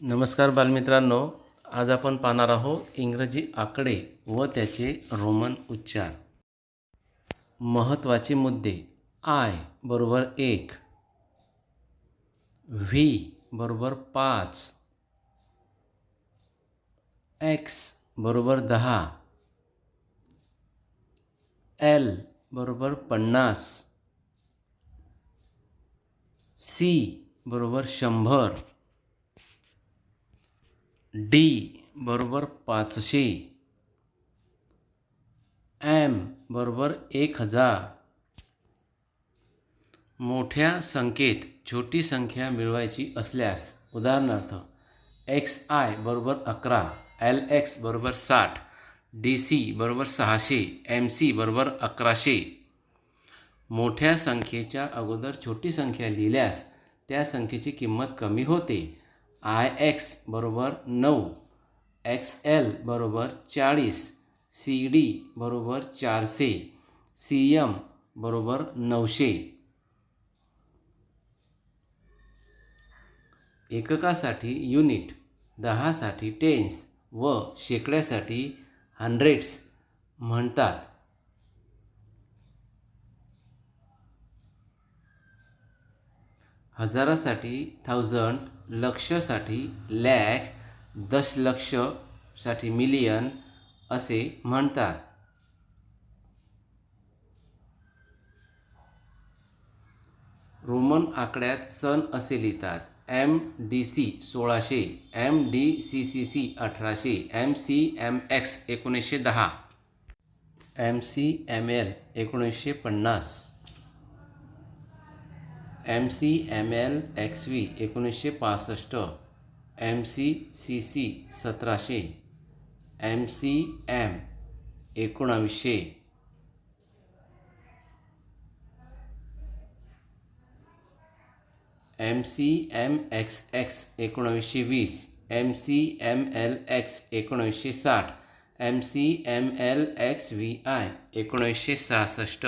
नमस्कार बालमित्रांनो आज आपण पाहणार आहोत इंग्रजी आकडे व त्याचे रोमन उच्चार. महत्त्वाचे मुद्दे. आय बरोबर एक. व्ही बरोबर पाच. एक्स बरोबर दहा. एल बरोबर पन्नास. सी बरोबर शंभर. डी बरोबर पाचशे. एम बरोबर एक हजार. मोठ्या संख्येत छोटी संख्या मिळवायची असल्यास उदाहरणार्थ एक्स आय बरोबर अकरा एल एक्स बरोबर साठ डी सी बरोबर सहाशे एम सी बरोबर अकराशे. मोठ्या संख्येच्या अगोदर छोटी संख्या लिहिल्यास त्या संख्येची किंमत कमी होते. आय एक्स बरोबर नऊ एक्स एल बरोबर चाळीस सी डी बरोबर चारशे सी एम बरोबर नऊशे. एककासाठी युनिट दहासाठी टेन्स व शेकड्यासाठी हंड्रेड्स म्हणतात. हजारासाठी थाउजंड लक्षसाठी लॅख दशलक्षसाठी मिलियन असे म्हणतात. रोमन आकड्यात सण असे लिहितात. एम डी सी सोळाशे M D C C C अठराशे एम सी एम एक्स एकोणीसशे दहा. एम सी एम एल एकोणीसशे पन्नास. M C M L X V एकोणीसशे पासष्ट एम सी सी सी सतराशे एम सी एम एकोणावीसशे. M C M X X एकोणावीसशे वीस M C M L X एकोणावीसशे साठ M C M L X V I एकोणावीसशे सहासष्ट.